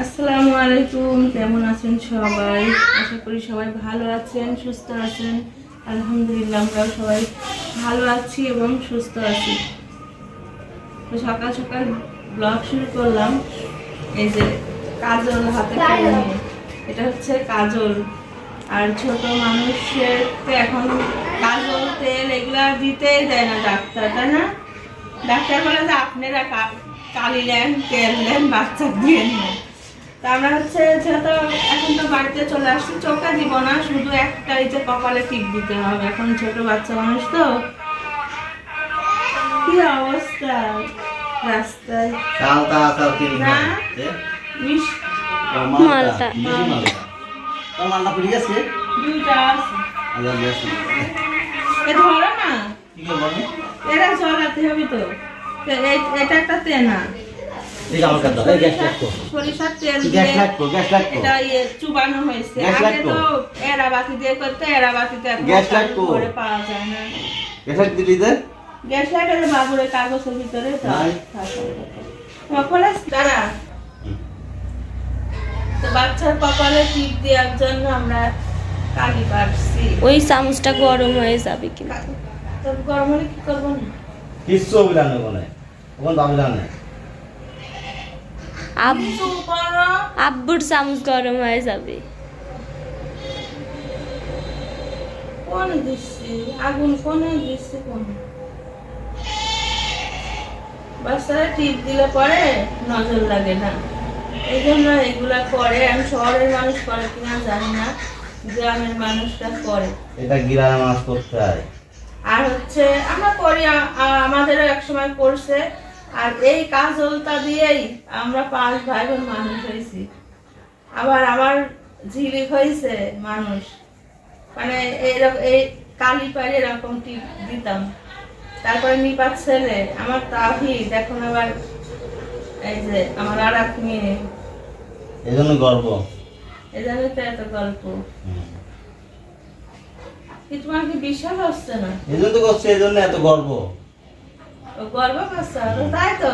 আসসালামু আলাইকুম কেমন আছেন সবাই? আশা করি সবাই ভালো আছেন সুস্থ আছেন। আলহামদুলিল্লাহ আমরাও সবাই ভালো আছি এবং সুস্থ আছি। তো সকাল সকাল ব্লগ শুরু করলাম। এই যে কাজল হাতে এটা হচ্ছে কাজল। আর ছোট মানুষের তো এখন কাজল তেল এগুলা দিতেই দেয় না ডাক্তার তাই না? ডাক্তার বলে যে আপনারা কালি নেন তেল নেন বাচ্চা দিয়ে নেন। তা আমরা হচ্ছে যেহেতু এখন তো বাড়িতে চলে আসছি চোখে দিব না শুধু একটাই যে কপালে টিপ দিতে হবে। এখন ছোট বাচ্চা মানুষ তো। কি অবস্থা? রাস্তায়। না। মালটা মালটা তোর মালটা পড়ে গেছে দুইটা আছে আচ্ছা বেশ এ ধরো না কি করব আমি এরা জলাতে হবে তো এটা একটা তেনা সরিষার তেল এটা ইয়ে চুবানো হয়েছে আগে তো এরা বাতি দিয়ে করতে? করে পাওয়া যায় না গ্যাস লাগ দিলি দে গ্যাস লাইট বাবুরের কাগজের ভিতরে দাঁড়া তো বাচ্চার কপালে টিপ দেওয়ার জন্য আমরা কালি কাটছি ওই চামচটা গরম হয়ে যাবে কিন্তু। তো গরম হলে কি করব না? কিচ্ছু অভিধান ওখানে ওখানে তো অভিধান নেই। আব্বুর চামচ গরম হয়ে যাবে। কোন দিচ্ছি। আগুন কোনে দিচ্ছি কোন বাচ্চারা টিপ দিলে পরে নজর লাগে না। এই জন্য এগুলা করে। আমি শহরের মানুষ করে কিনা জানি না গ্রামের মানুষরা করে। এটা গিরার মাছ করতে হয়। আর হচ্ছে আমরা করি আমাদেরও একসময় করছে। আর এই কাজলটা দিয়েই আমরা পাঁচ ভাই বোন মানুষ হয়েছি। আবার আমার ঝিলিক হয়েছে মানুষ। মানে এইরকম এই কালি পাড়ি এরকম টিপ দিতাম। তারপরে নিপাত ছেলে আমার তাহিদ এখন আবার এই যে আমার আর এক মেয়ে। এই জন্য গর্ব এই জন্য তো এত গল্প। কি তোমার কি বিশ্বাস হচ্ছে না? এই জন্য তো করছে এই জন্য এত গর্ব গর্ব করছে তাই তো।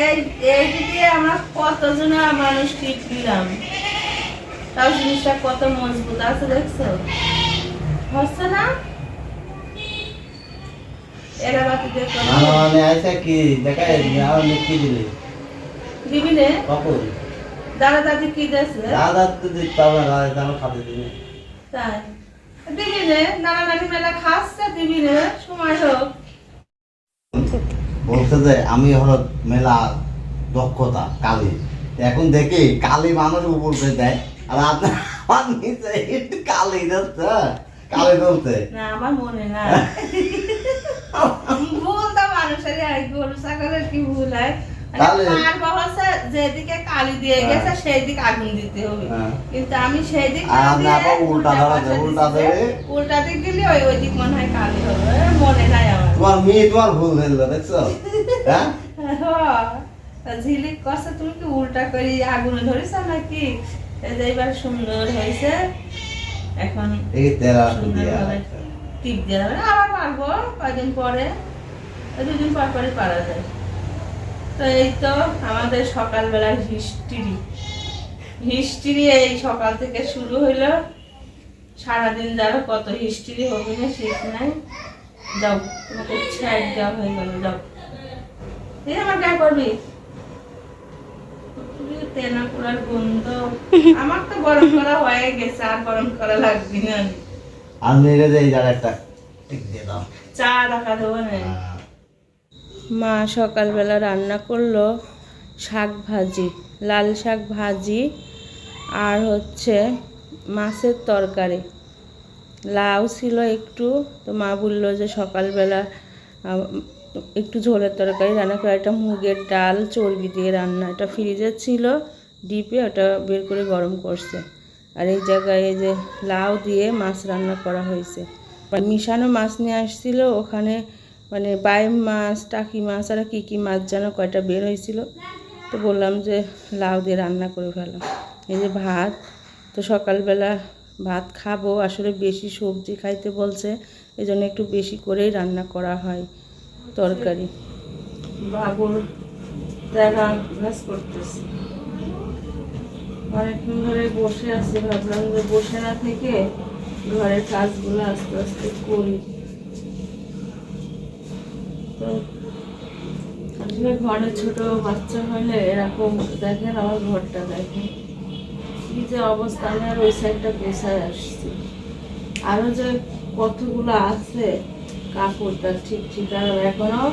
এই এই দিকে আমরা কতজন মানুষ টিপ দিলাম। তাও জিনিসটা কত মজবুত আছে দেখছ? হচ্ছে না? এরা বাতি দেখো মানে আইসা কি দেখাই দিবি দাদা দাদি কি দেছে দাদা তো দিতে হবে না দাদা আমার খাতে দিবি তাই। দিবি রে নানা নানি মেলা খাচ্ছে দিবি রে সময় হোক। বলছে যে আমি হলো মেলা দক্ষতা কালি। এখন দেখি কালি মানুষ উপর করে দেয় আর আপনার আমার নিচে একটু কালি ধরছে কালি ধরছে না আমার মনে না ভুল তো মানুষের ছাগলের কি ভুল হয়? মানে তাহলে- পার বহসে যেদিকে কালি দিয়ে গেছে সেই দিক আগুন দিতে হবে। হ্যাঁ। কিন্তু আমি সেই দিক আর না আপনি দিয়ে আবার উল্টা ধরা উল্টা ধরে। উল্টা দিক দিলে ওই ওই দিক মনে হয় কালি হবে। মনে নাই আমার। তোমার মেয়ে তোমার ভুল ধরলো দেখছ? হ্যাঁ? হ্যাঁ, ঝিলিক কষে তুমি কি উল্টা করে আগুনে ধরেছ নাকি? এই যে এবার সুন্দর হয়েছে। এখন এই টিপ আবার পারব কয়দিন পরে? দুদিন পর পরে পারা যায়। তো এই তো আমাদের সকালবেলার হিস্ট্রি। হিস্ট্রি এই সকাল থেকে শুরু হইল। সারাদিন যারা কত হিস্ট্রি হবে না ঠিক নাই। যাও তোমাকে ছাইড দেওয়া হয়ে গেল যাও। এই আমার কে করবি। তেনা গন্ধ। আমার তো গরম করা হয়ে গেছে আর গরম করা লাগবে না। একটা দিয়ে দাও। চা রাখা দেবো না। হ্যাঁ। মা সকালবেলা রান্না করল শাক ভাজি, লাল শাক ভাজি আর হচ্ছে মাছের তরকারি। লাউ ছিল একটু, তো মা বলল যে সকালবেলা একটু ঝোলের তরকারি রান্না করে, একটা মুগের ডাল, চর্বি দিয়ে রান্না। এটা ফ্রিজে ছিল, ডিপে ওটা বের করে গরম করছে। আর এই জায়গায় যে লাউ দিয়ে মাছ রান্না করা হয়েছে। মিশানো মাছ নিয়ে আসছিল, ওখানে মানে বাইম মাছ, টাকি মাছ, আর কী কী মাছ যেন কয়টা বের হয়েছিল। তো বললাম যে লাউ দিয়ে রান্না করে ফেলো এই যে ভাত, তো সকালবেলা ভাত খাব, আসলে বেশি সবজি খাইতে বলছে এই জন্য একটু বেশি করেই রান্না করা হয় তরকারি। দেখা বসে আছি, ভাবলাম যে বসে না থেকে ঘরের কাজগুলো আস্তে আস্তে করি। আসলে ঘরে ছোট বাচ্চা হলে এরকম দেখেন আমার ঘরটা দেখেন কি যে অবস্থা, আমি আর ওই সাইডটা গোছায় আসছি। আরও যে কতগুলো আছে কাপড়টা ঠিক ঠিক, আর এখনও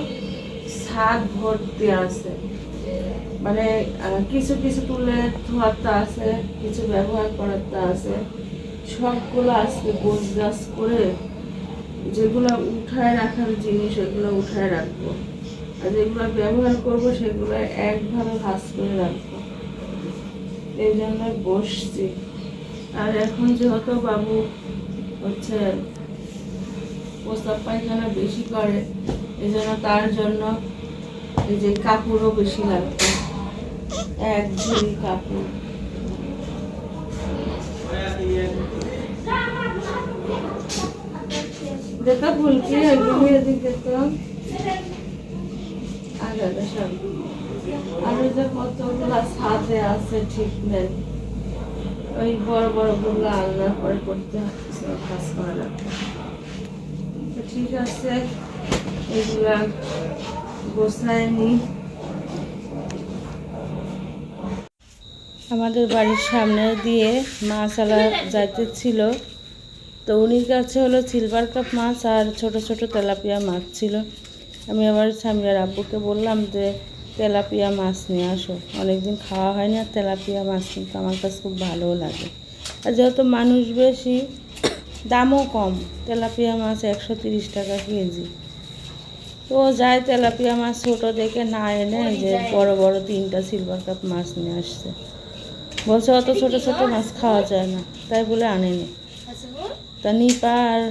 ছাদ ভর্তি আছে। মানে কিছু কিছু তুলে ধোয়ার তো আছে, কিছু ব্যবহার করার তো আছে। সবগুলো আজকে গোছ গাছ করে যেগুলো উঠায় রাখার জিনিস, ওগুলো উঠায় রাখব। আর যেগুলো ব্যবহার করব, সেগুলো একভাবে ভাস করে রাখব। এই জন্য বসছি। আর এখন যেহেতু বাবু হচ্ছে প্রস্তাব পায়খানা বেশি করে, এই জন্য তার জন্য এই যে কাপড়ও বেশি লাগবে। এক ঝুড়ি কাপড়। দেখো ফুলকি একদম এদিক দেখো আগে যে কতগুলা ছাদে আছে ঠিক নেই। ওই বড় বড়গুলো আলনার পরে করতে কাজ করা লাগবে। ঠিক আছে, এগুলা গোছায় নি। আমাদের বাড়ির সামনে দিয়ে মাছালা যাইতেছিল। তো উনির কাছে হলো সিলভার কাপ মাছ আর ছোট ছোট তেলাপিয়া মাছ ছিল। আমি আবার স্বামীর আব্বুকে বললাম যে তেলাপিয়া মাছ নিয়ে আসো। অনেকদিন খাওয়া হয় না তেলাপিয়া মাছ কিন্তু আমার কাছে খুব ভালোও লাগে। আর যেহেতু মানুষ বেশি দামও কম তেলাপিয়া মাছ একশো তিরিশ টাকা কেজি। তো যায় তেলাপিয়া মাছ ছোটো দেখে না এনে যে বড় বড় তিনটা সিলভার কাপ মাছ নিয়ে আসছে। বলছে অত ছোট ছোট মাছ খাওয়া যায় না। তাই বলে আনেনি। তা নিপা আর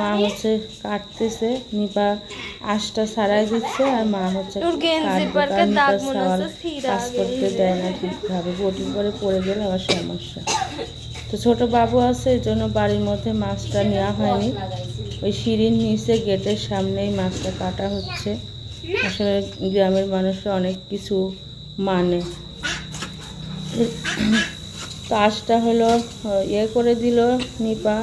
মা হচ্ছে কাটতেছে। নিপা আঁশটা ছাড়াই দিচ্ছে আর মা হচ্ছে কাজ করতে দেয় না ঠিকভাবে। বটির পরে পড়ে গেলে আবার সমস্যা। তো ছোট বাবু আছে এই জন্য বাড়ির মধ্যে মাছটা নেওয়া হয়নি। ওই সিঁড়ির নিচে গেটের সামনেই মাছটা কাটা হচ্ছে। আসলে গ্রামের মানুষরা অনেক কিছু মানে। তো আঁশটা হলো ইয়ে করে দিল নিপা।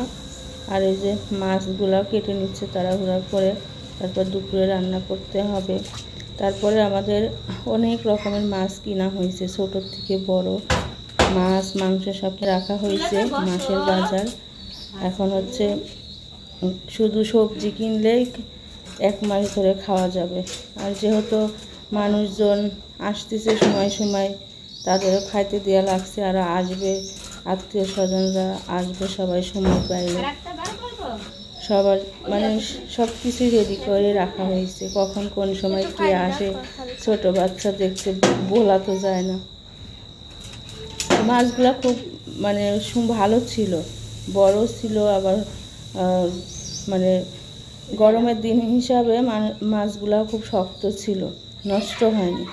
আর এই যে মাছগুলো কেটে নিচ্ছে তাড়াহুড়া করে। তারপর দুপুরে রান্না করতে হবে। তারপরে আমাদের অনেক রকমের মাছ কিনা হয়েছে, ছোটোর থেকে বড়। মাছ, মাংস সব রাখা হয়েছে মাছের বাজার। এখন হচ্ছে শুধু সবজি কিনলেই এক মাস ধরে খাওয়া যাবে। আর যেহেতু মানুষজন আসতেছে সময় সময় তাদেরও খাইতে দেওয়া লাগছে আর আসবে আত্মীয় স্বজনরা আসবে সবাই সময় পাইলে সবার মানে সব কিছুই রেডি করে রাখা হয়েছে। কখন কোন সময় কে আসে ছোট বাচ্চা দেখতে বলা তো যায় না। মাছগুলো খুব মানে ভালো ছিল। বড় ছিল আবার মানে গরমের দিন হিসাবে মাছগুলো খুব শক্ত ছিল। নষ্ট হয়নি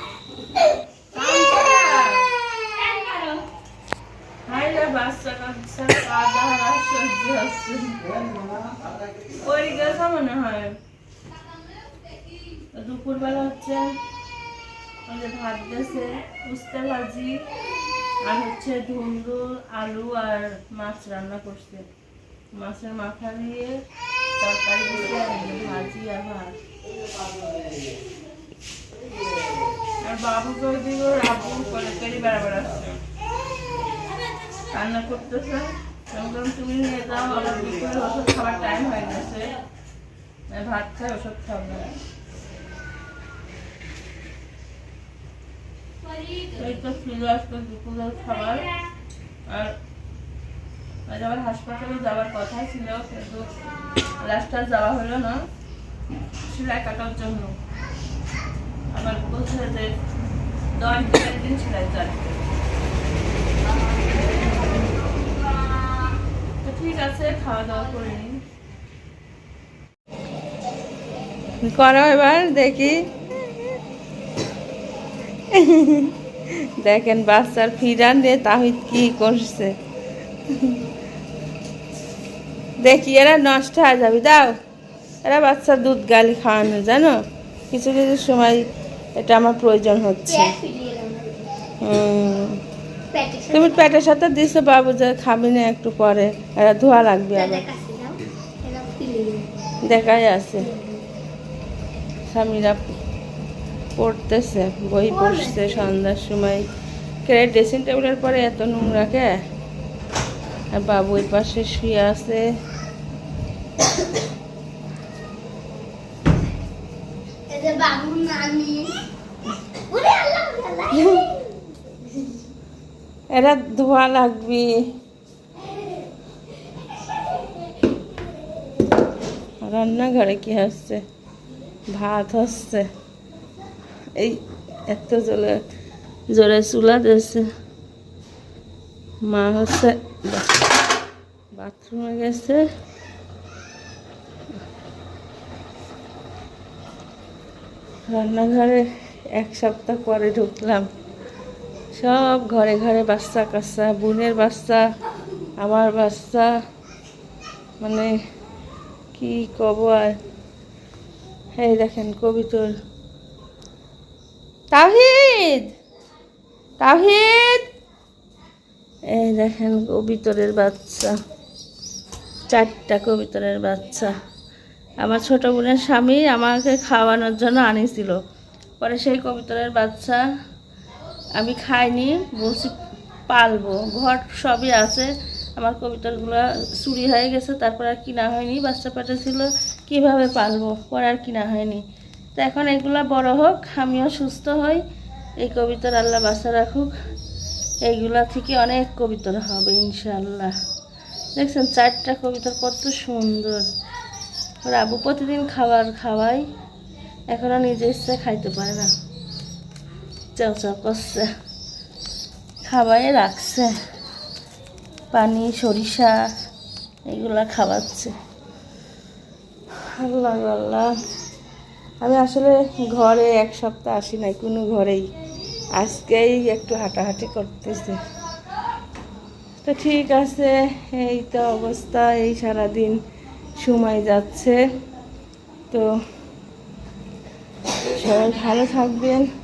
হাই রে বাচ্চা কাচ্চা কাদা আর সহ্য হচ্ছে ওই গেছে মনে হয়। দুপুরবেলা হচ্ছে ভাত দিয়েছে, উস্তে ভাজি, আর হচ্ছে ধুন্দু, আলু আর মাছ রান্না করছে। মাছের মাথা দিয়ে তরকারি ভাজি আর ভাত। আর ওইদিকে ওর আব্বু করে করে বেড়াবার আসছে। রান্না করতেছে। বললাম তুমি নিয়ে যাও, আমার দুপুরের ওষুধ খাওয়ার টাইম হয়ে গেছে। ভাত খাই, ওষুধ খাব। আর হাসপাতালে যাওয়ার কথা ছিল, কিন্তু লাস্ট যাওয়া হলো না। সেলাই কাটার জন্য। আবার বলছে যে দশ দিনের দিন সেলাই চালিয়ে ঠিক আছে খাওয়া দাওয়া করে নিন। করো এবার দেখি। দেখেন বাচ্চার ফিরান দিয়ে তাহিদ কি করছে। দেখি এরা নষ্ট হয়ে যাবে দাও। এরা বাচ্চা দুধ গালি খাওয়ানো জানো? কিছু কিছু সময় এটা আমার প্রয়োজন হচ্ছে। হুম। তুমি পেটের সাথে দিছো, বাবু যে খাবি না একটু পরে। এরা ধোয়া লাগবে আবার। দেখাই আছে। স্বামীরা পড়তেছে, বই পড়ছে সন্ধ্যার সময়। কে ড্রেসিং টেবিলের পরে এত নোংরা কে? আর বাবু ওই পাশে শুয়ে আছে বাবু নানি ওরে আল্লাহ আল্লাহ এরা ধোয়া লাগবে। রান্নাঘরে কি হচ্ছে ভাত হচ্ছে এই এত জোরে জোরে চুলা দিয়েছে। মা হচ্ছে বাথরুমে গেছে। রান্নাঘরে এক সপ্তাহ পরে ঢুকলাম। সব ঘরে ঘরে বাচ্চা কাচ্চা, বোনের বাচ্চা, আমার বাচ্চা। মানে কি কব আর? এই দেখেন কবিতর। তাহিদ তাহিদ এই দেখেন কবিতরের বাচ্চা। চারটা কবিতরের বাচ্চা। আমার ছোট বোনের স্বামী আমাকে খাওয়ানোর জন্য আনিছিল। পরে সেই কবিতরের বাচ্চা আমি খাইনি, বলছি পালবো। ঘর সবই আছে। আমার কবিতাগুলো চুরি হয়ে গেছে, তারপর আর কিনা হয়নি। বাচ্চা পেটে ছিল, কীভাবে পালবো? পরে আর কিনা হয়নি। তো এখন এগুলো বড় হোক, আমিও সুস্থ হই। এই কবিতার আল্লাহ বাসা রাখুক। এইগুলা থেকে অনেক কবিতর হবে ইনশাল্লাহ দেখছেন, চারটা কবিতা কত সুন্দর। ওর আবু প্রতিদিন খাবার খাওয়াই এখনও নিজে ইচ্ছে খাইতে পারে না। চাও করছে খাবাই রাখছে। পানি, সরিষা এগুলা খাওয়াচ্ছে। আল্লাহ আল্লাহ। আমি আসলে ঘরে এক সপ্তাহ আসি নাই, কোনো ঘরেই। আজকেই একটু হাঁটাহাঁটি করতেছে। তো ঠিক আছে, এই তো অবস্থা, এই সারাদিন সময় যাচ্ছে। তো সবাই ভালো থাকবেন।